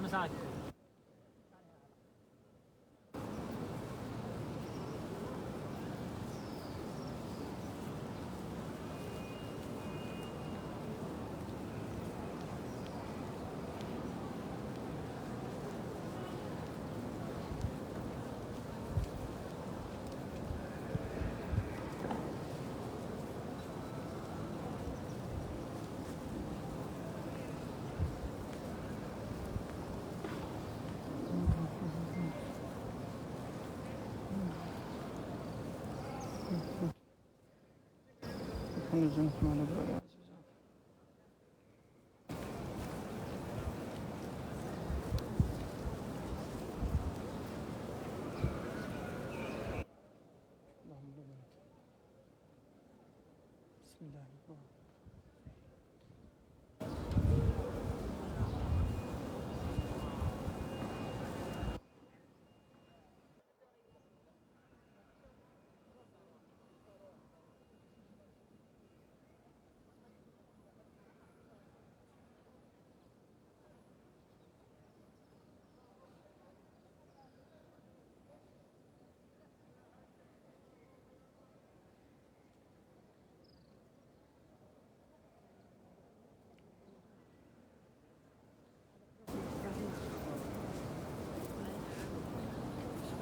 Vamos lá. Yüzüm böyle böyle.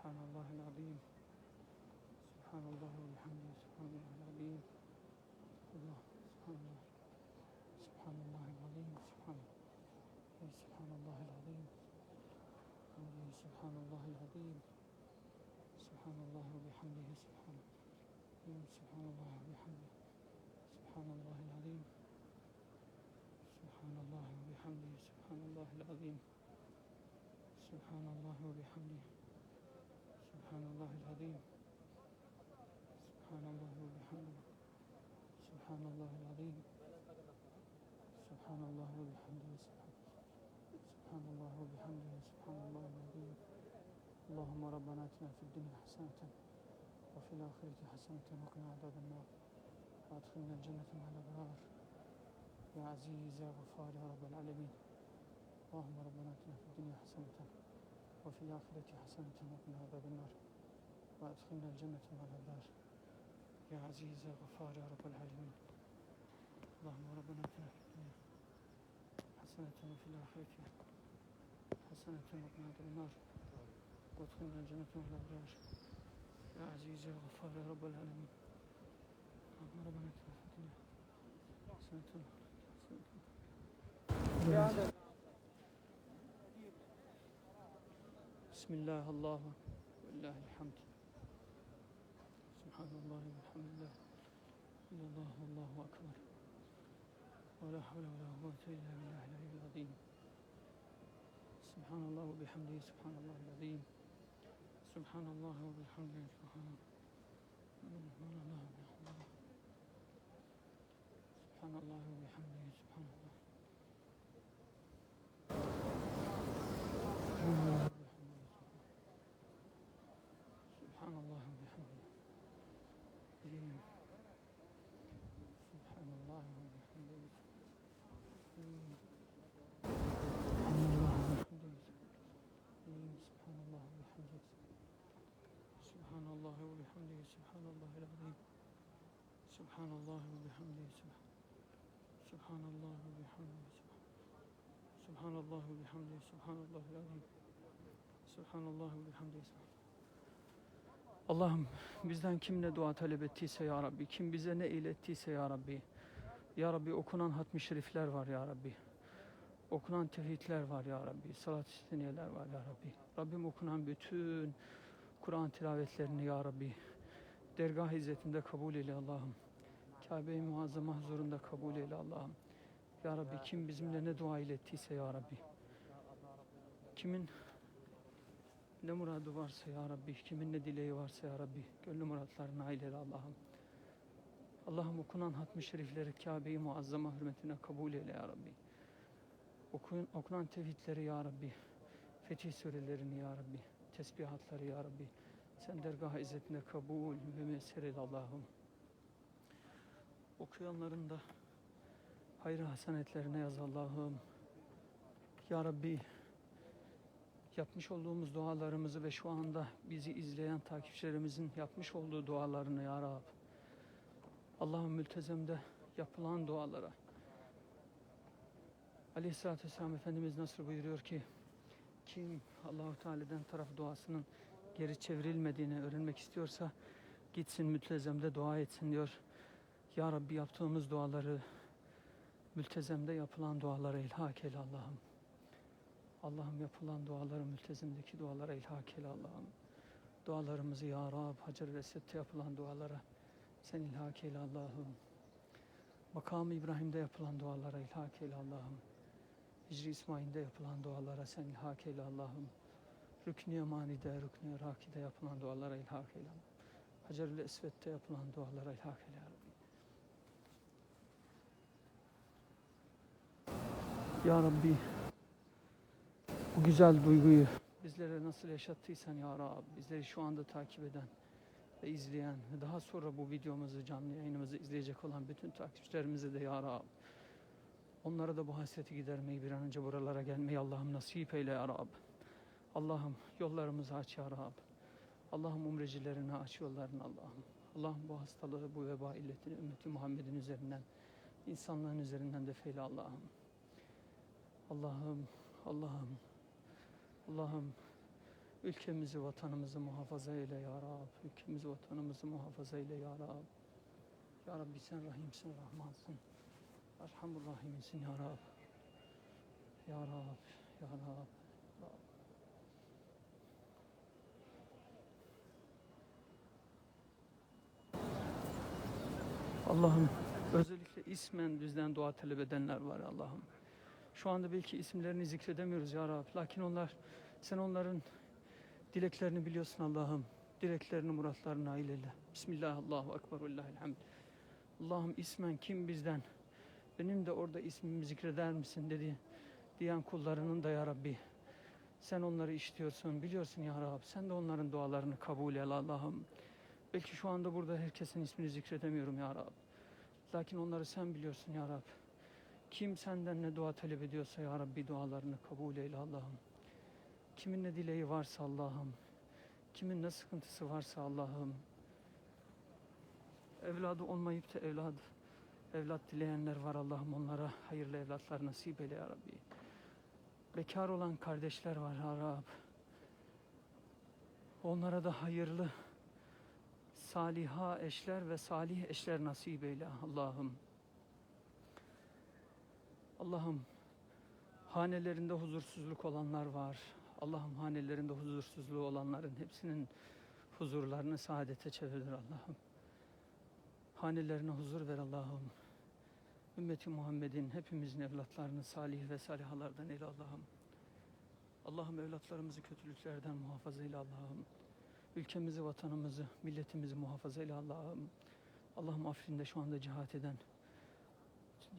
سبحان الله العظيم. سبحان الله وبحمده سبحان الله العظيم. الله سبحان الله سبحان الله العظيم. سبحان سبحان الله العظيم. سبحان الله العظيم. سبحان الله وبحمده سبحان سبحان الله وبحمده سبحان الله العظيم. سبحان الله وبحمده سبحان الله العظيم. سبحان الله وبحمده سبحان الله العظيم. سبحان الله وبحمده. سبحان الله العظيم. سبحان الله وبحمده. سبحان الله وبحمده. سبحان الله العظيم. اللهم ربنا آتنا في الدنيا حسنة وفي الآخرة حسنة وقنا عذاب النار. وأدخلنا الجنة مع الأبرار. يا عزيز يا غفار يا رب العالمين. اللهم ربنا آتنا في الدنيا حسنة وفي الآخرة حسنة وقنا عذاب النار. وأدخلنا الجنة مع الأبرار. يا عزيز يا غفار يا رب العالمين. اللهم ربنا اتنا في الدنيا حسنة وفي الآخرة حسنة وقنا عذاب النار. وأدخلنا الجنة مع الأبرار. يا عزيز يا غفار يا رب العالمين. اللهم ربنا اتنا في الدنيا حسنة حسنة بسم الله الله ولله الحمد. سبحان الله والحمد لله. إلا الله والله أكبر. ولا حول ولا قوة إلا بالله العلي العظيم. سبحان الله وبحمده سبحان الله العظيم. سبحان الله وبحمده سبحان سبحان الله سبحان الله وبحمده. hamdihi. Subhanallah ve bihamdihi. Subhanallah el azim. Subhanallah ve bihamdihi. Subhanallah ve bihamdihi. Subhanallah ve bihamdihi. Subhanallah el azim. Subhanallah ve bihamdihi. Allah'ım bizden kim ne dua talep ettiyse ya Rabbi, kim bize ne ilettiyse ya Rabbi. Ya Rabbi okunan hatmi şerifler var ya Rabbi. Okunan tevhidler var ya Rabbi. Salat-ı seniyeler var ya Rabbi. Rabbim okunan bütün Kur'an tilavetlerini ya Rabbi. Dergah izzetinde kabul eyle Allah'ım. Kabe-i Muazzama huzurunda kabul eyle Allah'ım. Ya Rabbi kim bizimle ne dua ilettiyse ya Rabbi. Kimin ne muradı varsa ya Rabbi, kimin ne dileği varsa ya Rabbi, gönlü muratlarına nail Allah'ım. Allah'ım okunan hatmi şerifleri Kabe-i Muazzama hürmetine kabul eyle ya Rabbi. Okun, okunan tevhidleri ya Rabbi, fetih surelerini ya Rabbi, tesbihatları ya Rabbi, sen dergah izzetine kabul ve mesir eyle Allah'ım. Okuyanların da hayır hasenetlerine yaz Allah'ım. Ya Rabbi, yapmış olduğumuz dualarımızı ve şu anda bizi izleyen takipçilerimizin yapmış olduğu dualarını ya Rab. Allah'ın mültezemde yapılan dualara. Aleyhisselatü Vesselam Efendimiz nasıl buyuruyor ki kim Allahu Teala'dan taraf duasının geri çevrilmediğini öğrenmek istiyorsa gitsin mültezemde dua etsin diyor. Ya Rabbi yaptığımız duaları mültezemde yapılan dualara ilhak eyle Allah'ım. Allah'ım yapılan duaları mültezimdeki dualara ilhak eyle Allah'ım. Dualarımızı Ya Rab Hacer-ı Esed'de yapılan dualara sen ilhak eyle Allah'ım. Makam-ı İbrahim'de yapılan dualara ilhak eyle Allah'ım. Hicri İsmail'de yapılan dualara sen ilhak eyle Allah'ım. Rükn-i Yemani'de, Rükn-i Raki'de yapılan dualara ilhak eyle. Hacer-ül Esved'de yapılan dualara ilhak eyle Rabbi. Ya Rabbi bu güzel duyguyu bizlere nasıl yaşattıysan ya Rab, bizleri şu anda takip eden ve izleyen ve daha sonra bu videomuzu, canlı yayınımızı izleyecek olan bütün takipçilerimize de ya Rab, onlara da bu hasreti gidermeyi bir an önce buralara gelmeyi Allah'ım nasip eyle ya Rab. Allah'ım yollarımızı aç ya Rab. Allah'ım umrecilerini aç yollarını Allah'ım. Allah'ım bu hastalığı, bu veba illetini ümmeti Muhammed'in üzerinden, insanlığın üzerinden de feyle Allah'ım. Allah'ım, Allah'ım, Allah'ım ülkemizi, vatanımızı muhafaza eyle ya Rab. Ülkemizi, vatanımızı muhafaza eyle ya Rab. Ya Rabbi sen Rahimsin, Rahmansın. Erhamur Rahim'sin ya Rab. Ya Rab, Ya Rab. Rab. Allah'ım özellikle ismen bizden dua talep edenler var Allah'ım. Şu anda belki isimlerini zikredemiyoruz ya Rab. Lakin onlar, sen onların dileklerini biliyorsun Allah'ım. Dileklerini, muratlarını nail eyle. Bismillah, Allahu Ekber, hamd. Allah'ım ismen kim bizden, benim de orada ismimi zikreder misin dedi diyen kullarının da ya Rabbi. Sen onları işliyorsun, biliyorsun ya Rab. Sen de onların dualarını kabul et Allah'ım. Belki şu anda burada herkesin ismini zikredemiyorum ya Rab. Lakin onları sen biliyorsun ya Rab. Kim senden ne dua talep ediyorsa ya Rabbi dualarını kabul eyle Allah'ım. Kimin ne dileği varsa Allah'ım. Kimin ne sıkıntısı varsa Allah'ım. Evladı olmayıp da evlad evlat dileyenler var Allah'ım onlara hayırlı evlatlar nasip eyle ya Rabbi. Bekar olan kardeşler var ya Rab. Onlara da hayırlı saliha eşler ve salih eşler nasip eyle Allah'ım. Allah'ım hanelerinde huzursuzluk olanlar var. Allah'ım hanelerinde huzursuzluğu olanların hepsinin huzurlarını saadete çevirir Allah'ım. Hanelerine huzur ver Allah'ım. Ümmeti Muhammed'in hepimizin evlatlarını salih ve salihalardan eyle Allah'ım. Allah'ım evlatlarımızı kötülüklerden muhafaza eyle Allah'ım. Ülkemizi, vatanımızı, milletimizi muhafaza eyle Allah'ım. Allah'ım Afrin'de şu anda cihat eden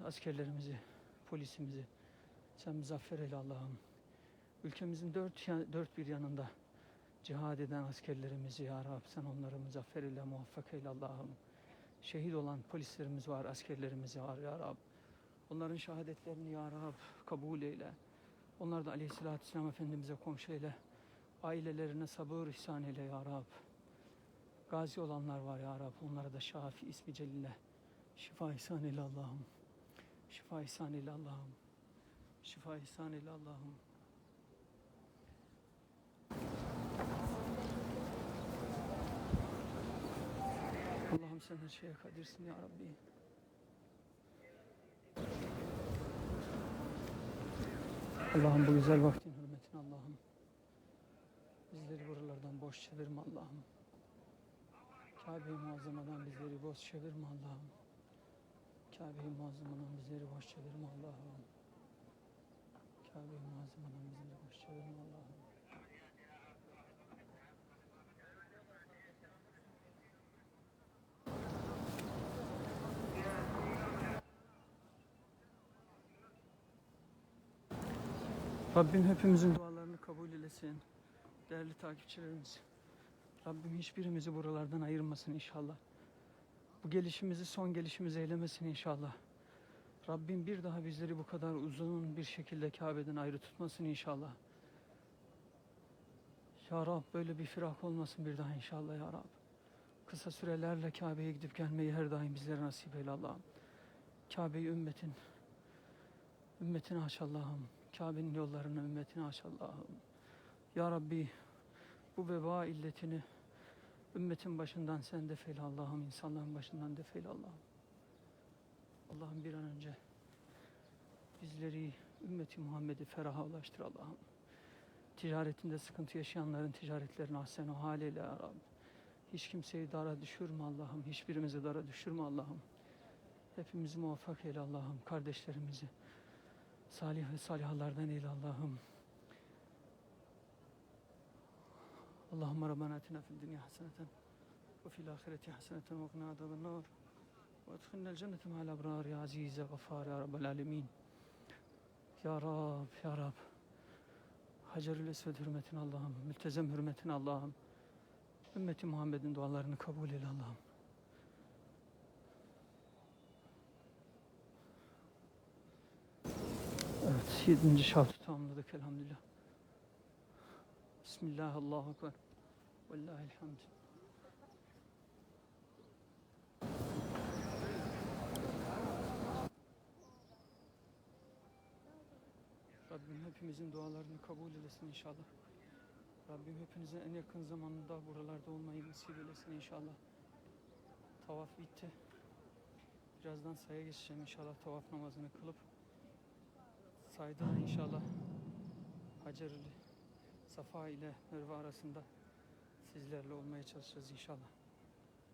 askerlerimizi, polisimizi sen muzaffer eyle Allah'ım. Ülkemizin dört, dört bir yanında cihad eden askerlerimizi ya Rab sen onları muzaffer eyle, muvaffak eyle Allah'ım. Şehit olan polislerimiz var, askerlerimiz var ya Rab. Onların şehadetlerini ya Rab kabul eyle. Onlar da aleyhissalatü vesselam Efendimiz'e komşu eyle. Ailelerine sabır ihsan eyle ya Rab. Gazi olanlar var ya Rab. Onlara da Şafi ismi Celil'le şifa ihsan eyle Allah'ım. Şifa ihsan eyle Allah'ım. Şifa ihsan eyle Allah'ım. Allah'ım sen her şeye kadirsin ya Rabbi. Allah'ım bu güzel vaktin hürmetine Allah'ım. Bizleri buralardan boş çevirme Allah'ım. Kabe-i Muazzama'dan bizleri boş çevirme Allah'ım. Kabe-i Muazzama'dan bizleri boş çevirme Allah'ım. Kabe-i Muazzama'dan bizleri boş çevirme Allah'ım. Rabbim hepimizin dualarını kabul eylesin. Değerli takipçilerimiz. Rabbim hiçbirimizi buralardan ayırmasın inşallah. Bu gelişimizi son gelişimiz eylemesin inşallah. Rabbim bir daha bizleri bu kadar uzun bir şekilde Kabe'den ayrı tutmasın inşallah. Ya Rab böyle bir firak olmasın bir daha inşallah ya Rab. Kısa sürelerle Kabe'ye gidip gelmeyi her daim bizlere nasip eyle Allah'ım. Kabe'yi ümmetin, ümmetine aç Allah'ım. Kabe'nin yollarını ümmetine aç Allah'ım. Ya Rabbi bu veba illetini ümmetin başından sen defeyle Allah'ım. insanların başından defeyle Allah'ım. Allah'ım bir an önce bizleri ümmeti Muhammed'i feraha ulaştır Allah'ım. Ticaretinde sıkıntı yaşayanların ticaretlerini ahsen o haliyle ya Rabbi. Hiç kimseyi dara düşürme Allah'ım. Hiçbirimizi dara düşürme Allah'ım. Hepimizi muvaffak eyle Allah'ım. Kardeşlerimizi salih ve salihalardan eyle Allah'ım. Allahümme Rabbena atina fid dünya haseneten ve fil ahireti haseneten ve qina azaben nar ve edkhilnel cennete ma'al abrar ya aziz ya gaffar ya rabbel alemin. Ya Rab, Ya Rab. Hacerül Esved hürmetine Allah'ım, mültezem hürmetine Allah'ım. Ümmeti Muhammed'in dualarını kabul eyle Allah'ım. Evet, yedinci şartı tamamladık elhamdülillah. Bismillah, Allahu Ekber. Vellahilhamd. Rabbim hepimizin dualarını kabul eylesin inşallah. Rabbim hepinize en yakın zamanda buralarda olmayı nasip eylesin inşallah. Tavaf bitti. Birazdan saya geçeceğim inşallah tavaf namazını kılıp. Sayda da inşallah Hacer ile Safa ile Merve arasında sizlerle olmaya çalışacağız inşallah.